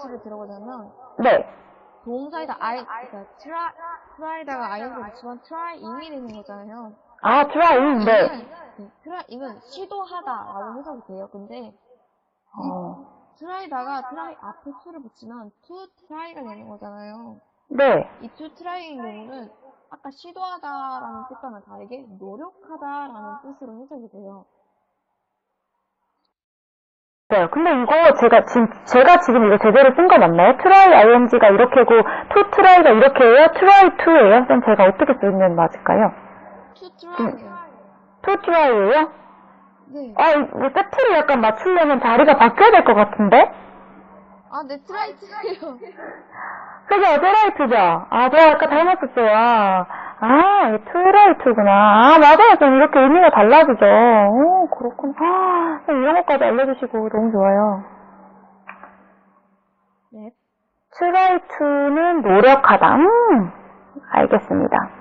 보면 네. 동사에다 I, 그러니까 try, try다가 ing를 붙이면 trying이 되는 거잖아요. 아, trying, 네. 이는, 네, trying은 시도하다라고 해석이 돼요. 근데 어, try다가 try 앞에 to를 붙이면 to try가 되는 거잖아요. 네. 이 to try인 경우는 아까 시도하다라는 뜻과는 다르게 노력하다라는 뜻으로 해석이 돼요. 네, 근데 이거 제가 지금, 제가 지금 이거 제대로 쓴 거 맞나요? try ing가 이렇게고, to try가 이렇게예요? try to예요? 그럼 제가 어떻게 쓰면 맞을까요? to try예요. to try예요? 네. 아, 이거 세트를 약간 맞추려면 자리가 바뀌어야 될 것 같은데? 아, 네, 트라이트예요. 그죠? 트라이트죠? 아, 제가 아까 잘못했어요. 아, 이 트라이트구나. 아, 맞아요. 좀 이렇게 의미가 달라지죠. 오, 그렇구나. 아, 이런 것까지 알려주시고 너무 좋아요. 네. 트라이트는 노력하다. 음, 알겠습니다.